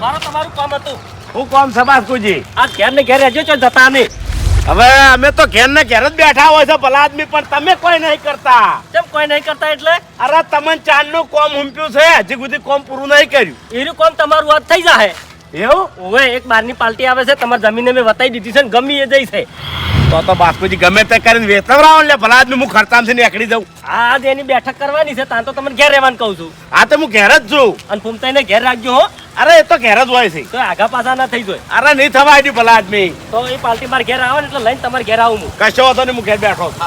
મારો તમારું કામ હતું. હું કોમ છે બાસ્કુજી આ ઘેર ને ઘેર રહેજો ચો જતા નહીં. હવે અમે તો ઘેર ને ઘેર જ બેઠા હોય છે ભલા આદમી પણ તમે કોઈ નહીં કરતા. કેમ કોઈ નહીં કરતા એટલે? અરે તમને ચાંદનું કોમ હુંપ્યું છે હજી સુધી કોમ પૂરું નહીં કર્યું. એનું કોમ તમારું વાત થઈ જાય એવું? ઓવે એક બારની પાર્ટી આવે છે તમારી જમીને મેં વતાઈ દીધી છે ને ગમી એ જઈ છે. તો તો બાસ્કુજી ગમે તે કરીને વેતવરાવો એટલે ભલા આદમી હું ખર્ચામથી નીકળી જઉં. આજ એની બેઠક કરવાની છે ત્યાં તો તમને ઘેર રહેવાનું કહું છું. આ તો હું ઘેર જ છું. અને ફૂમતાઈને ઘેર રાખજો હો. અરે એ તો ઘેર જ હોય છે. તો આગા પાછા ના થઈ જાય. અરે નહીં થવા આવી ભલા આદમી. તો એ પાલટી મારે ઘેર આવે ને એટલે લઈને તમારે ઘેર આવું હું. કશો હતો ને હું ઘેર બેઠો શું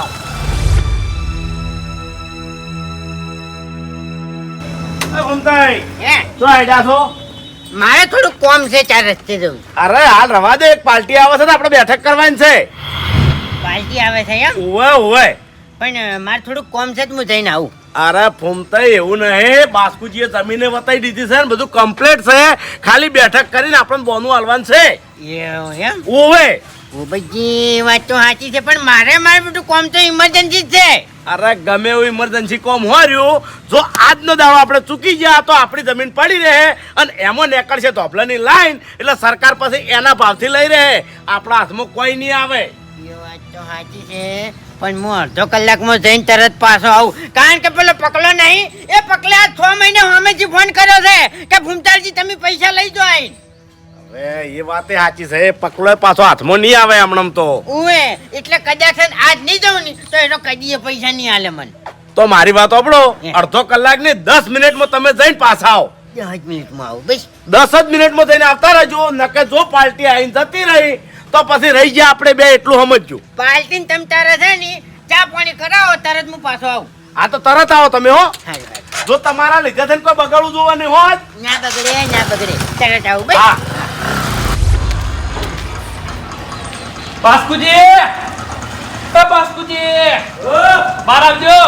મારે થોડું કોમ છે ચાર રસ્તે જવું. અરે હાલ રવા દે એક પાર્ટી આવે છે ને આપણે બેઠક કરવાની છે. પાર્ટી આવે છે એમ? ઓવે ઓવે પણ મારે થોડું કોમ છે તો હું જઈને આવું. અરે ફૂમતા એવું નહીં. બાસ્કુજીએ જમીને બતાવી દીધી છે ને બધું કમ્પ્લીટ છે. ખાલી બેઠક કરીને આપણને બોનું હાલવાનું છે. ઓવે. ઉબજી વાત તો સાચી છે પણ મારે મારે બધું કોમ તો ઇમરજન્સી છે. અરે ગમે એવું ઇમરજન્સી કોમ હોર્યું જો આજનો દાડો આપણે ચૂકી ગયા તો આપણી જમીન પડી રહે અને એમાં નીકળશે ધોપલાની લાઈન એટલે સરકાર પાસે એના ભાવથી લઈ રહે. આપણા હાથમાં કોઈ નહીં આવે. એ વાત તો સાચી છે. પણ હું અડધો કલાકમાં જઈને તરત પાછો આવું. કારણ કે પેલો પકલો નહીં એ પકલે આ છ મહિને સામેથી ફોન કર્યો છે કે ભૂમતાલજી તમે પૈસા લઈ જો આઈ હવે એ વાતે સાચી છે એ પકડો પાછો હાથમાં નહીં આવે હમણાં તો. ઉવે એટલે કદાચ આજ નહીં જાઉં ને તો એનો કદીએ પૈસા નહીં આલે મને. તો મારી વાત આપણો અડધો કલાક ને દસ મિનિટમાં તમે જઈને પાછા આવો. દસ મિનિટમાં આવું બસ. દસ જ મિનિટમાં જઈને આવતા રહેજો નકે જો પાર્ટી આવીને જતી રહી તો પછી રહી ગયા આપણે બે એટલું સમજજો. પાલટીને તમે તારે છે ને ચા પાણી કરાવો તરત હું પાછો આવું. આ તો તરત આવો તમે હો. જો તમારા લીધે થઈને કોઈ બગાડું જોવાની હોય ના બગડે ના બગડે. તરત આવું હા. બાસ્કુજી! એ બાસ્કુજી! બહાર આવજો.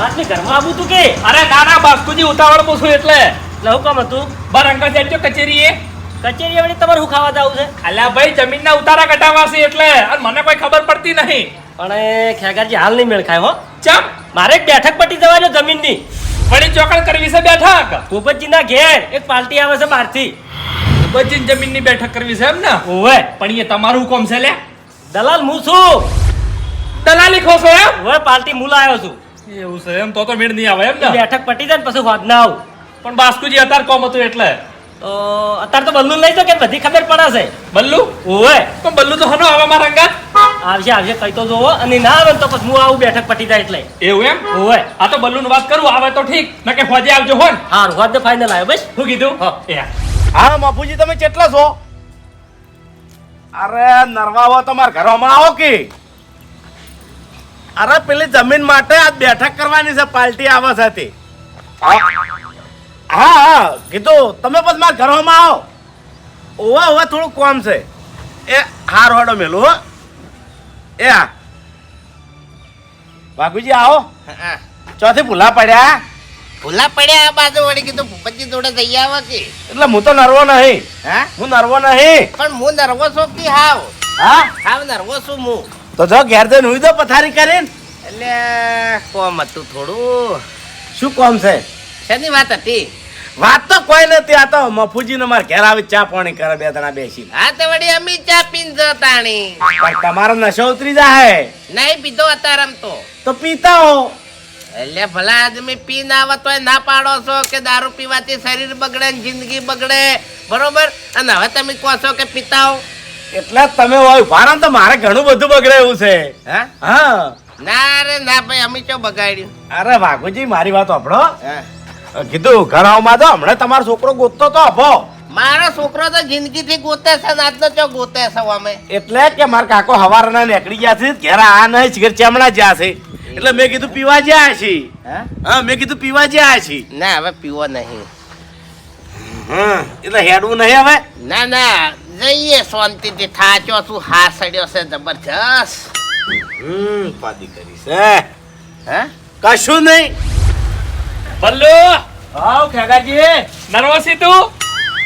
રાતની ઘરમાં આવું તું કે? અરે ના ના બાસ્કુજી ઉતાવળ પૂછું એટલે. એટલે હું કામ હતું? બાર અંકલ સાહેબ જો કચેરીએ. કચેરી વળી તમારે શું ખાવા જવું છે? અલ્યા ભાઈ જમીનના ઉતારા છે એટલે. અને મને કોઈ ખબર પડતી નહીં. પણ એ ખેગારજી હાલ નહીં મેળ ખાય હો. ચમ? મારે એક બેઠક પટી જવાની જમીનની. વળી ચોકડ કરવી છે બેઠક? ભૂપતજીના ઘેર એક પાર્ટી આવે છે બહારથી. બચીને જમીનની બેઠક કરવી છે એમ ને? ઓવે. પણ એ તમારું કોમ છે લે. દલાલ હું છું. દલાલી ખો છો એમ? ઓવે પાર્ટી મૂળ આવ્યો છું. એવું છે એમ તો તો મેળ નહીં આવે એમ ને? બેઠક પટી જાય ને પછી વાત ના આવું. પણ બાસ્કુજી અત્યારે કોમ હતું એટલે. અત્યારે તો બલ્લુ લઈ તો કે બધી ખબર પડે છે. બલ્લુ ઓવે પણ બલ્લુ તો હનો આવે મારા આવશે આવશે કઈ તો જોવો. અને ના આવે તો પછી હું આવું બેઠક પટી જાય એટલે. એવું એમ? ઓવે આ તો બલ્લુ વાત કરું આવે તો ઠીક. ના કે ફોજે આવજો હોન હા હોદ ફાઇનલ આવ્યો બસ. શું કીધું? હા. હા બાપુજી તમે કેટલા છો? અરે નરવાવો તો તમારા ઘરોમાં આવો કે? અરે પેલી જમીન માટે આજ બેઠક કરવાની છે પાર્ટી આવે છે તે. હા હા કીધું તમે પછી મારા ઘરમાં આવો. ઓવા ઓવા થોડું કોમ છે. એ હાર હોડો મેલું હો. એ હા. બાપુજી આવો. ચોથી ભૂલા પડ્યા. ભૂલા પડ્યા આ બાજુ વળી કીધું ભૂપતજી જોડે જઈ આવો કે. એટલે હું તો નરવો નહીં. હા? હું નરવો નહીં. પણ હું નર્વો છું કે હાવ? હા? હાવ નર્વો છું હું. તો જો ઘેર જઈને હુઈ દો પથારી કરીને. એટલે કોમ હતું થોડું. શું કોમ છે? શેની વાત હતી? વાત તો કોઈ નથી આ તો મફુજી ને મારે ઘેર આવી ચા પાણી કરે બે ત્રણ બેસી હા તો વળી અમે ચા પીન જતાણી પણ તમારો નશો ઉતરી જાય નહીં પીધો અત્યારે તો. તો પીતા હો એટલે ભલા આદમી પી ના આવે તો ના પાડો છો કે દારૂ પીવાથી શરીર બગડે ને જિંદગી બગડે. બરોબર? અને હવે તમે કહો છો કે પીતા હો એટલે તમે હોય ભારણ તો મારે ઘણું બધું બગડે એવું છે. હા? હા. ના રે ના ભાઈ અમે ચો બગાડ્યું. અરે વાઘુજી મારી વાત સાંભળો. હા. કીધું ઘરમાં તો હમણાં તમારો છોકરો ગોતતો તો અભો. મારો છોકરો તો જિંદગી થી ગોતે છે ને આજનો ચો ગોતે છે અમે. એટલે કે મારા કાકો હવારના નીકળી ગયા છે ઘેર આ નહીં ઘેર ચેમણા જ્યાં છે. એટલે મેં કીધું પીવા જ્યાં છે હા? મેં કીધું પીવા જ્યાં છે ના હવે પીવો નહીં. હા એટલે હેડવું નહીં હવે? ના ના જઈએ શાંતિથી. થાચો છું હા સડ્યો છે જબરજસ્ત. હમ પાદી કરી છે. હે? કશું નહીં. બલ્લુ આવ ખેગાજી. નર્વસી તું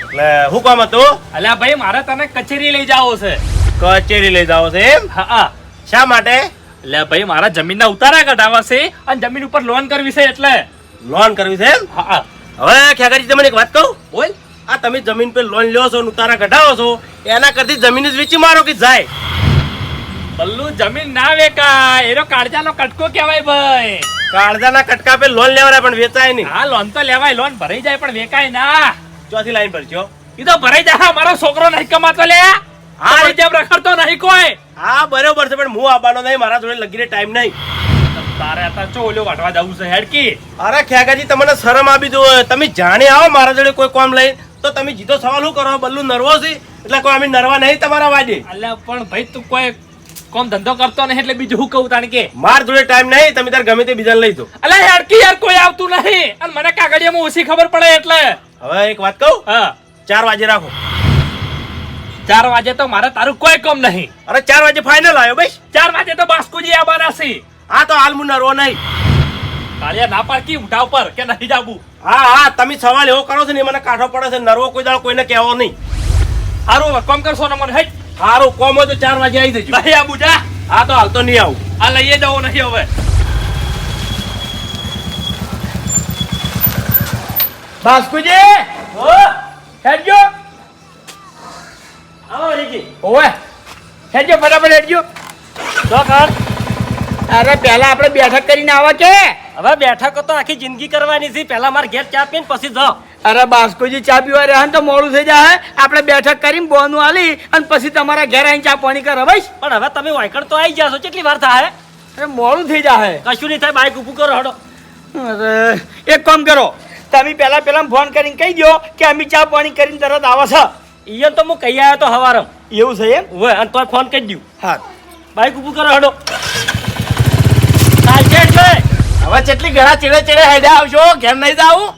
એટલે હું કામ હતું? અલ્યા ભાઈ મારે તને કચેરી લઈ જાવો છે. કચેરી લઈ જાવ છે એમ? હા શા માટે? એટલે ભાઈ મારા જમીનના ઉતારા કઢાવવા છે અને જમીન ઉપર લોન કરવી છે એટલે. લોન કરવી છે એમ? હા હા. હવે ખેગાજી તમને એક વાત કહું? બોલ. આ તમે જમીન પર લોન લ્યો છો ઉતારા કઢાવો છો એના કરતી જમીન જ વેચી મારો કે જાય? બલ્લુ જમીન ના વેકાય. એનો કાળજાનો કટકો કહેવાય ભાઈ. કાળજાના કટકા પે લોન લેવાય પણ વેચાય નહીં. હા લોન તો લેવાય લોન ભરાઈ જાય પણ વેકાય ના. ચોથી લાઈન પર છો ઈ તો ભરાઈ જાય મારો છોકરો નહીં કમાતો લે. હા જેમ રખડતો નહીં કોઈ. હા બરોબર છે પણ હું આવવાનો નહીં મારા જોડે લગીને ટાઈમ નહીં. તારે આતા ચો ઓલ્યો વાટવા જવું છે હેડકી. અરે ખેગાજી તમને શરમ આપી દો તમે જાણે આવો મારા જોડે કોઈ કામ લઈ. તો તમે જીતો સવાલ શું કરો? બલ્લુ નર્વસ એટલે કોઈ અમે નરવા નહીં તમારા વાજે એટલે પણ ભાઈ તું કોઈ કોમ ધંધો કરતો નહીં એટલે બીજું હું કહું તાણ કે? માર જોડે ટાઈમ નહીં તમે તાર ગમે તે બીજા લઈ દો અલ્યા હેડકી યાર કોઈ આવતું નહીં. અને મને કાગળિયામાં ઓછી ખબર પડે એટલે. હવે એક વાત કહું? હા. ચાર વાગે રાખો. ચાર વાગે તો મારે તારું કોઈ કામ નહીં. અરે ચાર વાગે ફાઇનલ આવ્યો ભાઈ ચાર વાગે તો બાસ્કુજી આવવાના છે. હા તો હાલ હું નરવો નહીં. કાળિયા ના પાડકી ઉઠા ઉપર કે નહીં જાવું? હા હા તમે સવાલ એવો કરો છો ને મને કાઢો પડે છે. નરવો કોઈ દાળ કોઈને કહેવો નહીં. સારું કોમ કરશો ને મને હેટ સારું કોમ હોય તો ચાર વાગે આવી જજો. ભાઈ આ હા તો હાલ તો નહીં આવું. આ લઈએ જવો નહીં હવે. બાસ્કુજી! હેડજો. આવો હરીજી ઓવે. હેડજો ફટાફટ હેડજો. તો કર અરે પહેલા આપણે બેઠક કરીને આવા છે. હવે બેઠકો તો આખી જિંદગી કરવાની છે. પહેલા મારે ઘેર ચા પીને પછી જો અરે બાસ્કુજી ચા પીવા રહ્યા તો મોડું થઈ જાય આપણે બેઠક કરીને બોનું આલી અને પછી તમારા ઘેર આવીને ચા પાણી કર ભાઈ પણ હવે તમે વાયકડ તો આવી જાશો. કેટલી વાર થાય અરે મોડું થઈ જાય કશું નહીં થાય બાઇક ઊભું કરો હડો. અરે એક કામ કરો. તમે પહેલા પહેલા ફોન કરીને કહી દો કે અમે ચા પાણી કરીને તરત આવે છે. ઈયન તો હું કહી આવ્યો તો હવારમ એવું છે એમ? હોય અને તોય ફોન કરી દઉં હા. બાઇક ઊભું કરો હડો. ચાલશે હવે કેટલી ઘણા ચીડે ચીડે હેડ્યા આવશો ઘેર નહીં જાવું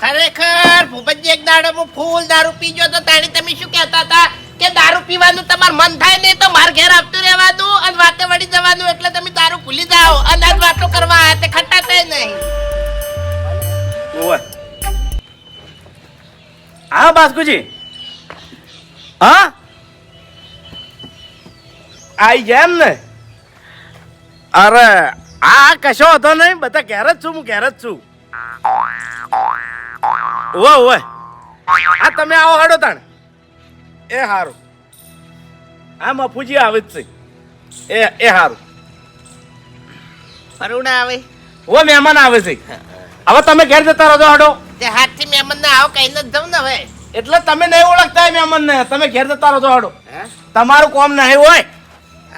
ખરેખર ભૂપતજી એક દાડો હું ફૂલ દારૂ પીજો તો તાણી તમે શું કહેતા હતા? કે દારૂ પીવાનું તમાર મન થાય ને તો માર ઘેર આપતું રહેવાનું અને વાતે વળી જવાનું એટલે તમે દારૂ ભૂલી જાઓ. અને આજ વાતો કરવા આવ્યા તે ખટ્ટા થાય નહીં હા બાસ્કુજી હા? આઈ ગયા એમ ને અરે આ કશો હતો નહીં બધા ઘેર જ છું હું ઘેર જ છું. ઓવે ઓવે આ તમે આવો હડો તાણ. એ હારું. આ મફુજી આવે જ છે. એ એ હારું. પરુણા આવે. ઓ મહેમાન આવે છે. હવે તમે ઘેર જતા રહો હડો. તે હાથથી મહેમાન ને આવો કહીને જ જાઉં ને હવે. એટલે તમે નહીં ઓળખતા મહેમાન ને તમે ઘેર જતા રહો હડો? તમારું કોમ નહીં હોય.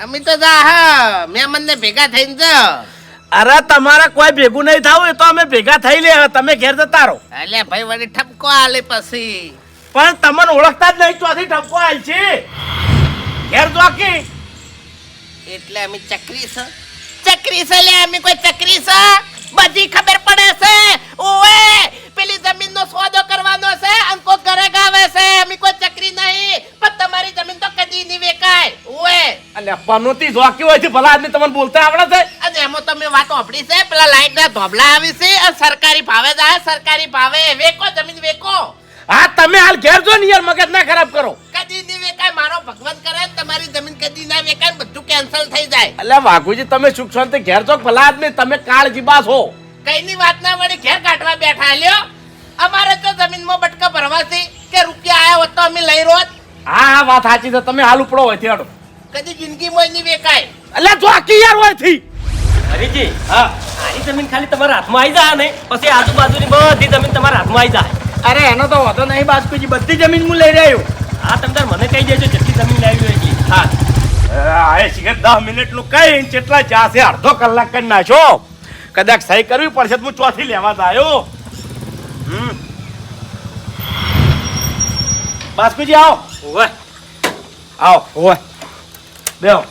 અમે તો જા હા મહેમાન ને ભેગા થઈને જાઓ અરે તમારે કોઈ ભેગું નહીં થવું એ તો અમે ભેગા થઈ લે તમે ઘેર જતા રહો. એટલે ભાઈ વળી ઠપકો આલે પછી. પણ તમને ઓળખતા જ નહીં ચોથી ઠપકો આલ છે. ઘેર જોકી એટલે અમે ચકરી છે. ચકરી છે લે અમે કોઈ ચકરી છે? બધી ખબર પડે છે. ઓએ પેલી જમીન નો સોદો કરવાનો છે અને કોઈ ઘરે ગાવે છે. અમે કોઈ ચકરી નહીં પણ તમારી જમીન તો કદી નહીં વેકાય. ઓએ અલ્યા પનોતી જોકી હોય છે ભલા આદમી તમને બોલતા આવડે છે? વાત ઓપડી છે. પેલા લાઈટ ના ધોબલા આવી છે સરકારી ભાવે જાય સરકારી ભાવે. વેકો જમીન વેકો. હા તમે હાલ ઘેર જો ને યાર મગજ ના ખરાબ કરો. કદી નહીં વેકાય મારો ભગવાન કરે તમારી જમીન કદી ના વેકાય બધું કેન્સલ થઈ જાય. એટલે વાઘુજી તમે સુખ શાંતિ ઘેર છો ભલા આદમી તમે કાળ જીબા છો. કઈની વાત ના વળી ઘેર કાઢવા બેઠા લ્યો. અમારે તો જમીનમાં બટકા ભરવાથી કે રૂપિયા આયા હોત તો અમે લઈ રોત હા હા વાત સાચી છે. તમે હાલ ઉપડો હોયથી કદી જિંદગીમાં નહીં વેકાય. એટલે જોકી યાર હોયથી હરીજી હા. આની જમીન ખાલી તમારા હાથમાં આવી જાય ને પછી આજુબાજુની બધી જમીન તમારા હાથમાં આવી જાય. અરે એનો તો વાંધો નહીં બાસ્કુજી બધી જમીન હું લઈ રહ્યો. હા તમે તાર મને કહી દેજો જેટલી જમીન લાવી હોય હા. આ શિખર દસ મિનિટનું કઈ કેટલા જાશે અડધો કલાક કરી નાખો કદાચ સહી કરવી પડશે તો હું ચોથી લેવા આવ્યો હમ. બાસ્કુજી આવો. ઓવે આવો ઓય બેહો.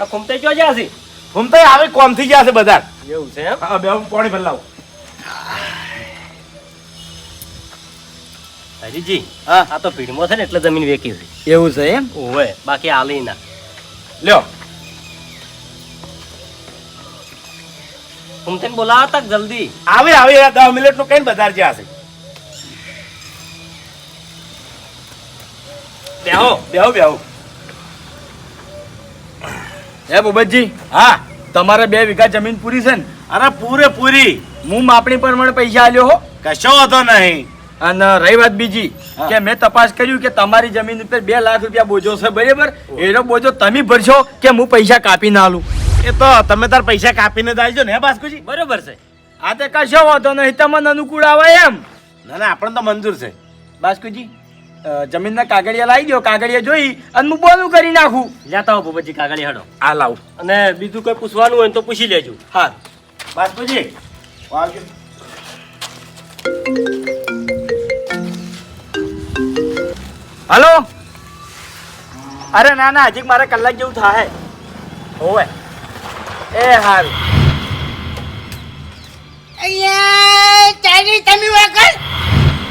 આ કુમતે ક્યાં જ્યાં છે? હું તો આવે કોમ થઈ ગયા છે બધા. એવું છે એમ? હા બેહો પાણી ભરલાવો હરીજી હા. આ તો ભીડમો છે ને એટલે જમીન વેકી છે. એવું છે એમ? ઓવે બાકી આલી ના લ્યો. ખુમતે બોલાવો તક જલ્દી. આવે આવે દસ મિનિટનું કઈ બજાર જ્યાં છે. બેહો બેહો બેહો. હે ભૂપતજી? હા. તમારે બે વીઘા જમીન પૂરી છે ને અરે પૂરે પૂરી. હું માપણી પ્રમાણે પૈસા આલ્યો હો. કશો હતો નહીં. અને રહી વાત બીજી કે મેં તપાસ કર્યું કે તમારી જમીન ઉપર બે લાખ રૂપિયા બોજો છે બરાબર? એનો બોજો તમે ભરશો કે હું પૈસા કાપી ના આલું? એ તો તમે તાર પૈસા કાપીને જ આવજો ને બાસ્કુજી? બરોબર છે. આ તો કશો વાંધો નહીં તમને અનુકૂળ આવે એમ. ના ના આપણને તો મંજૂર છે. બાસ્કુજી જમીનના કાગળિયા લાવી દો કાગળિયા જોઈ અને હું બોલું કરી નાખું. લેતા આવો ભૂપતજી કાગળિયા હડો. આ લાવ. અને બીજું કોઈ પૂછવાનું હોય તો પૂછી લેજો. હા બાસ્કુજી આવજો હલો? અરે ના ના હજી મારે કલાક જેવું થાય હોવે. એ હારું અહીંયા તારી તમે વાકર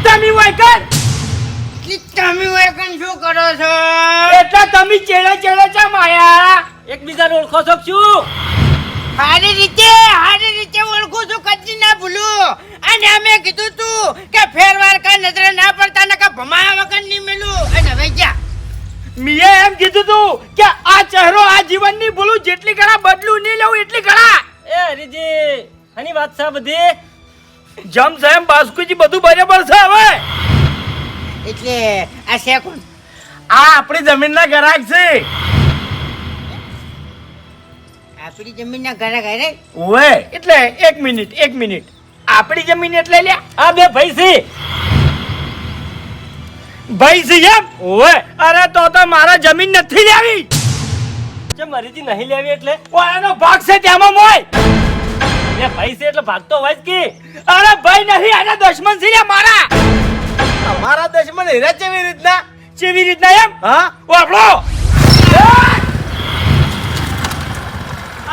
તમે વાયકર તમે વગર શું કરો છો? એટલે તમે ચેડે ચેડે ચા માયા એકબીજાને ઓળખો છો શું? સારી રીતે સારી રીતે ઓળખું છું કદી ના ભૂલું. અને અમે કીધું તું કે ફેરવાર કા નજરે ના પડતા ને કે ભમાયા વગર નહીં મેલું. અને હવે જા. મીએ એમ કીધું તું કે આ ચહેરો આ જીવનની ભૂલું જેટલી ઘણા બદલું નહીં લેવું એટલી ઘણા એ હરીજી આની વાત છે બધી? જમ જેમ બાસ્કુજી બધું બરાબર છે હવે. એટલે આ છે કોણ? આ આપણી જમીનના ગ્રાહક છે. આપણી જમીનના ઘરે ઘરે ઓએ એટલે એક મિનિટ એક મિનિટ. આપણી જમીન એટલે લે આ બે ભાઈ છે. ભાઈ છે એમ? ઓએ અરે તો તો મારા જમીન નથી લેવી. જે હરીજી નહીં લેવી એટલે? ઓ એનો ભાગ છે તેમાં મોય. ભાઈ છે એટલે ભાગતો હોય જ કે. અરે ભાઈ નહીં આના દુશ્મન છે લ્યા મારા અમારા દેશમાં હીરા કેવી રીતના? કેવી રીતના એમ? હા?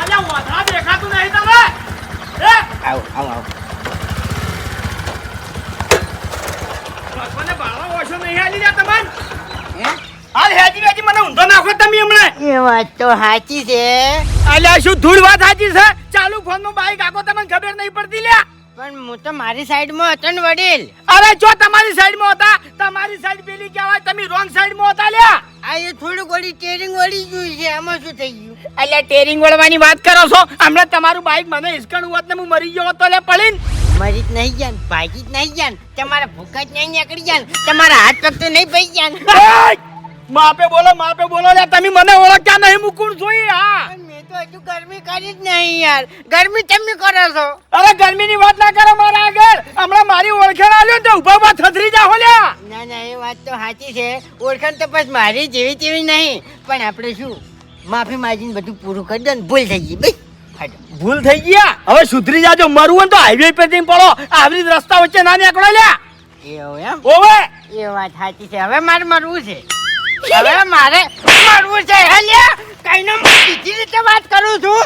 અલ્યા વાધા દેખાતું નહીં તમે. એ આવો આવો આવો. ભગવાને બાળવા ઓછો નહીં આલી લ્યા તમને? હાલ હેજી વેજી મને ઊંધો નાખો તમે હમણાં. એ વાત તો સાચી છે. અલ્યા શું ધૂળ વાત સાચી છે? ચાલુ ફોનનું બાઈક આખો તમને ખબર નહીં પડતી લ્યા. પણ હું તો મારી સાઈડમાં હતો ને વડીલ. અરે જો તમારી સાઈડમાં હતા તમારી સાઈડ પેલી કહેવાય તમે રોંગ સાઈડમાં હતા લ્યા. આ એ થોડું ગોળી ટેરિંગ વળી ગયું છે આમાં શું થઈ ગયું? એટલે ટેરિંગ વળવાની વાત કરો છો? હમણાં તમારું બાઈક મને હિસકણ હોત ને હું મરી ગયો હતો તો લે પડીન. મરી જ નહીં જાન ભાગી જ નહીં જાન. તમારા ભૂખા જ નહીં નીકળી જાન. તમારા હાથ પગ તો નહીં પડી જાન. માપે બોલો માપે બોલો લે તમે મને ઓળખ્યા નહીં મુકુણ જોઈ હા. હજુ ગરમી કરી જ નહીં યાર. ગરમી તમે કરો છો? અરે ગરમીની વાત ના કરો મારા આગળ. હમણાં મારી ઓળખાણ આલ્યો તો ઊભા ઊભા થથરી જા હોલ્યા ના ના એ વાત તો સાચી છે. ઓળખાણ તો બસ મારી જેવી તેવી નહીં. પણ આપણે શું? માફી માંગીને બધું પૂરું કરી દો ને ભૂલ થઈ ગઈ. ભાઈ. ભૂલ થઈ ગયા? હવે સુધરી જાજો. મરવું ને તો હાઈવે પર જઈને પડો. આવી રસ્તા વચ્ચે ના નીકળો લ્યા. એવું એમ? ઓવે. એ વાત સાચી છે. હવે મારે મરવું છે. હવે મારે મળવું છે હેલ્યા કઈ ના બીજી રીતે વાત કરું છું.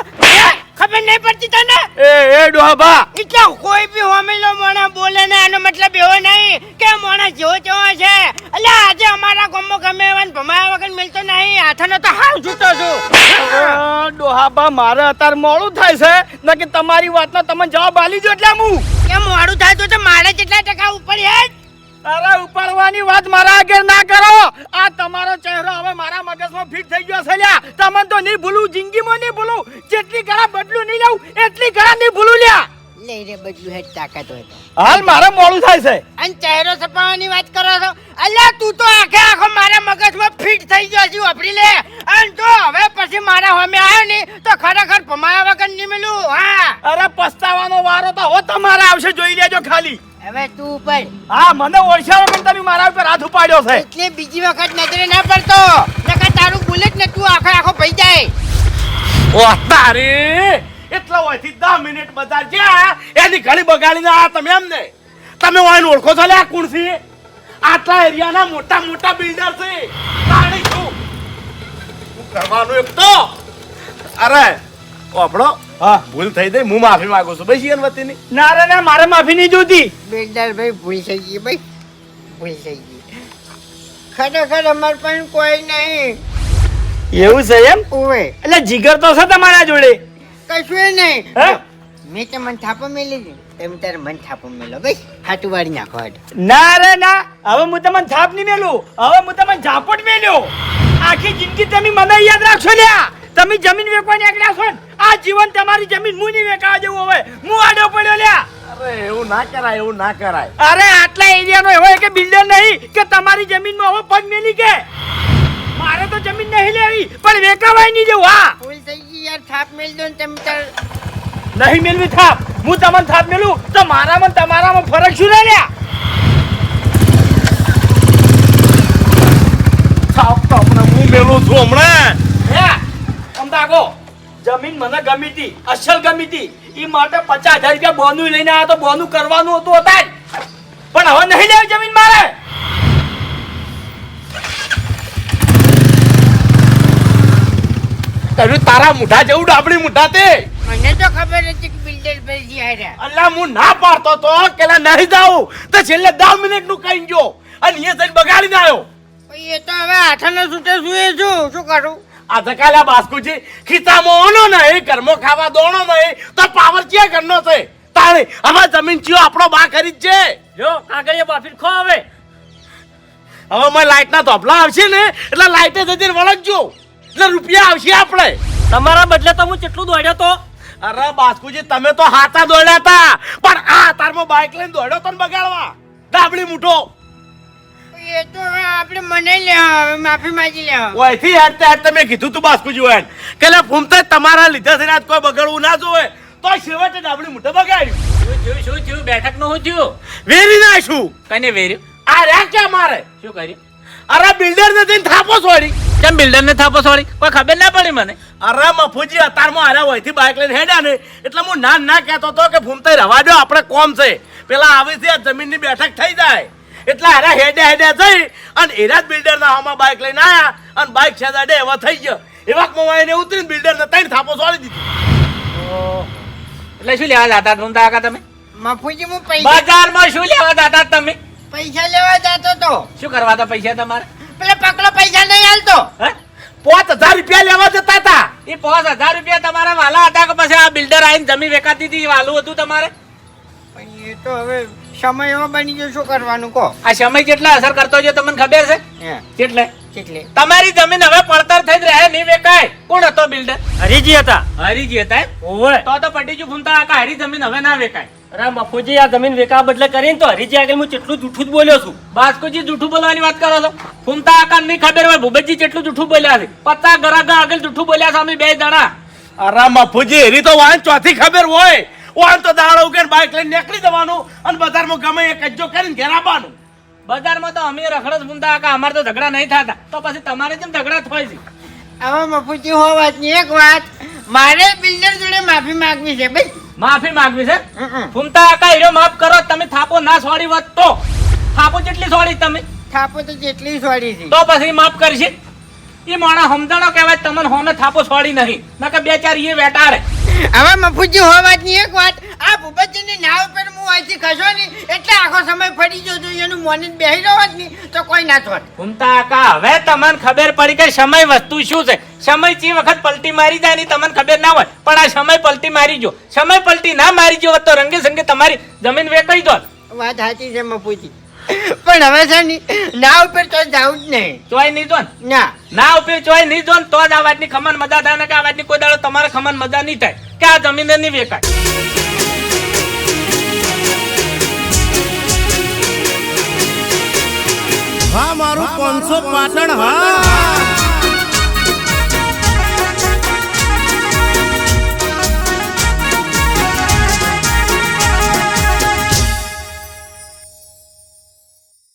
ખબર નહીં પડતી તને? એ એ ડોહા એટલે કોઈ બી હોમેલો મોણા બોલે ને એનો મતલબ એવો નહીં કે મોણા જેવો તેવો છે. એટલે આજે અમારા ગમો ગમે એવા ને ભમાયા વગર મિલતો નહીં. હાથનો તો હાવ જૂતો છું. ડોહાબા મારે અત્યારે મોડું થાય છે. ના તમારી વાતનો તમે જવાબ આલી જો એટલે હું. કે મોડું થાય તો તો મારે કેટલા ટકા ઉપર હેડ અરે ઉપાડવાની વાત મારા આગળ ના કરો. આ તમારો ચહેરો હવે મારા મગજમાં ફિટ થઈ ગયો છે લ્યા. તમને તો નહીં ભૂલું જિંદગીમાં નહીં ભૂલું. જેટલી ઘણા બદલું નહીં લઉં એટલી ઘણા નહીં ભૂલું લ્યા. લઈ રે બદલું હેડ તાકાત હોય હાલ મારે મોડું થાય છે. અને ચહેરો છપાવવાની વાત કરો છો? અલ્યા તું તો આખે આખો મારા મગજમાં ફિટ થઈ ગયો છે વાપરી લે. અને જો હવે પછી મારા હોમે આવ્યો ને તો ખરેખર ભમાયા વગર નહીં મિલું હા. અરે પસ્તાવાનો વારો તો હો તમારે આવશે જોઈ લેજો ખાલી. હવે તું ઉપર. હા મને ઓળખ્યા વગર તમે મારા ઉપર હાથ ઉપાડ્યો છે. એટલે બીજી વખત નજરે ના પડતો. નકર તારું બુલેટ ને તું આખો આખો ભઈ જાય. ઓ તારે! એટલા હોયથી દસ મિનિટ બજાર જ્યાં એની ઘડી બગાડીને આ તમે એમ ને તમે ઓય ઓળખો છો લે આ કોણ છે આટલા એરિયાના મોટા મોટા બિલ્ડર છે. તાણી છું. કરવાનું એક તો. અરે ઓપડો હા. ભૂલ થઈ ગઈ હું માફી માંગુ છું. ભાઈ જીવન વતીની? ના રે ના મારે માફી નહીં જોતી. બિલ્ડર ભાઈ ભૂલ થઈ ગઈ ભાઈ. ભૂલ થઈ ગઈ. ખરેખર અમાર પણ કોઈ નહીં. એવું છે એમ? ઓવે એટલે જીગર તો છે તમારા જોડે. કશું નહીં. હે? મેં તો મન થાપો મેલી દીધી તમે તારે મન થાપો મેલો ભાઈ. હાટું વાળી નાખો હાટું. ના રે ના. હવે હું તમને થાપ નહીં મેલું. હવે હું તમને ઝાપટ મેલ્યો. આખી જિંદગી તમે મને યાદ રાખશો લ્યા. તમે જમીન વેચવા આગળ છો ને. આ જીવન તમારી જમીન હું નહીં વેચાવા જેવું હવે. હું આડો પડ્યો લ્યા. અરે એવું ના કરાય એવું ના કરાય. અરે આટલા એરિયાનો એવો એક બિલ્ડર નહીં કે તમારી જમીનમાં હવે પગ મેલી કે. મારે તો જમીન નહીં લેવી પણ વેકાવાય નહીં જેવું હા. ભૂલ થઈ ગઈ યાર થાપ મેલ દો ને તમે તાર. નહીં મેળવી થાપ. હું તમને થાપ મેલું તો મારામાં ને તમારામાં ફરક શું રહે લ્યા? થાપ તો હમણાં હું મેલું છું હમણાં. હે અમદાગો જમીન મને ગમી હતી અસલ ગમી હતી. એ માટે પચાસ હજાર રૂપિયા બોનું લઈને આવ્યો તો બોનું કરવાનું હતું હતા પણ હવે નહીં લેવી જમીન મારે. તારું તારા મુઠા જેવું ડાબડી મુઠા તે. મને તો ખબર હતી કે બિલ્ડર ભાઈ હાર્યા. અલ્લા હું ના પાડતો તો કેલા નહીં જાઉં. તો છેલ્લે દસ મિનિટનું કઈ ગયો. અને એ જઈને બગાડીને આવ્યો. એ તો હવે હાથાનો છૂટે સુએ છું શું કરું? આ ધકાલા બાસ્કુજી. ખીચામાં ઓનો નહીં કર્મો ખાવા દોણો નહીં તો પાવર ક્યાં ઘરનો છે? તાણે હવે જમીન ચિયો આપણો બા કરી છે. જો કાગળિયા બાફી ખો હવે. હવે મેં લાઈટ ના ધોપલા આવશે ને એટલે લાઈટે જતી વળગજો. એટલે રૂપિયા આવશે આપણે. તમારા બદલે તો હું કેટલું દોડ્યો તો? અરે બાસ્કુજી તમે તો હાથા દોડ્યા હતા. પણ આ તારમાં બાઇક લઈને દોડ્યો તો બગાડવા. ડાબડી મૂઠો. એ તો આપણે મને લે હવે માફી માંગી લે ઓયથી હાડતે મેં કીધું તું બાસ્કુજી હોય કે લે ફૂમતે તમારા લીધે આજ કોઈ બગડવું ના જોવે. તો છેવટે ડાબડી મૂઠે બગાડ્યું. જોયું શું થયું? બેઠકનું શું થયું? વેરી નાખ્યું કઈને વેર્યું? આ રહ્યા ક્યાં મારે? શું કર્યું? અરે બિલ્ડર ને જઈને થાપો છોડી. કેમ બિલ્ડર ને થાપો છોડી? કોઈ ખબર ના પડી મને? અરે મફુજી અતારમાં હારે હોયથી બાઇક લઈને હેડ્યા ને એટલે હું ના ના કહેતો હતો કે ફૂમતા રવા દો આપણે કોમ છે. પેલા આવે છે આ જમીનની બેઠક થઈ જાય. એટલે હારે હેડે હેડે જઈ અને એના જ બિલ્ડર ના હમણાં બાઇક લઈને આવ્યા અને બાઇક છે દાડે એવા થઈ ગયો. એવા ઉતરીને બિલ્ડર ને ત્રણ થાપો છોડી દીધી. એટલે શું લેવા જતા ઘૂમતા આગા તમે? મફુજી હું પૈસા બજારમાં શું લેવા જતા તમે? પૈસા લેવા જતો તો. શું કરવા હતા પૈસા તમારે? પેલા પકડો પૈસા નહીં હાલતો. હે? પાંચ હજાર રૂપિયા લેવા જતા હતા. એ પાંચ હજાર રૂપિયા તમારા વાલા હતા કે પછી આ બિલ્ડર આવીને જમીન વેકાતી હતી? વાલું હતું તમારે? પણ એ તો હવે સમય એવો બની ગયો શું કરવાનું કહો? આ સમય કેટલા અસર કરતો છે તમને ખબર છે? કેટલે? કેટલે? તમારી જમીન હવે પડતર થઈ જ રહે નહીં વેકાય કોણ હતો બિલ્ડર હરીજી હતા. હરીજી હતા ઓવે. તો તો પટી ફૂમતા આકા હરી જમીન હવે ના વેકાય અરે મફુજી આ જમીન વેકા બદલે કરીને તો હરીજી આગળ હું કેટલું જૂઠું જ બોલ્યો છું. બાસ્કુજી જૂઠું બોલવાની વાત કરો છો? ફૂમતા આકા નહીં ખબર હોય ભૂપતજી કેટલું જૂઠું બોલ્યા છે. પચાસ ગરાગા આગળ જૂઠું બોલ્યા છે અમે બે જણા. અરે મફુજી એરી તો વાંચ ચોથી ખબર હોય. વાહન તો દાડો ઉકેર બાઇક લઈને નીકળી જવાનું અને બજારમાં ગમે એ કજ્જો કરીને ઘેર આવવાનું. બજારમાં તો અમે રખડત ફૂમતા કે અમારે તો ઝઘડા નહીં થતા. તો પછી તમારે જેમ ઝઘડા થાય છે. હવે મફુજી હો વાતની એક વાત? મારે બિલ્ડર જોડે માફી માંગવી છે ભાઈ. માફી માંગવી છે. ફૂમતા આકા હીરો માફ કરો તમે થાપો ના સોડી વાત તો. થાપો જેટલી સોડી તમે. થાપો તો જેટલી સોડી છે. તો પછી માફ કરશે. એ માણસ સમજણો કહેવાય તમને હોમે થાપો સોડી નહીં. નકર બે ચાર એ વેટાડે. હવે મફુજી હોવાની એક વાત આ ભૂપતજીની નાવ પર હું અહીંથી ખસો નહીં એટલે આખો સમય ફરી જો જોઈએ એનું મોને બેહી રહ્યો હોત નહીં તો કોઈ ના થોત ઘૂમતા આકા હવે તમને ખબર પડી કે સમય વસ્તુ શું છે? સમય ચી વખત પલટી મારી જાય ની તમને ખબર ના હોય પણ આ સમય પલટી મારી જો સમય પલટી ના મારી જો તો રંગે સંગે તમારી જમીન વેચાઈ દો વાત સાચી છે મફુજી પણ હવે છે ને ના ઉપર તો જાઉં જ નહીં. ચોય નહીં જોન? ના. ના ઉપર ચોય નહીં જોન તો જ આ વાતની ખમણ મજા થાય ને કે આ વાતની કોઈ દાડો તમારે ખમણ મજા નહીં થાય. કે આ જમીન નહીં વેચાય. હા મારું પાંચસો પાટણ હા.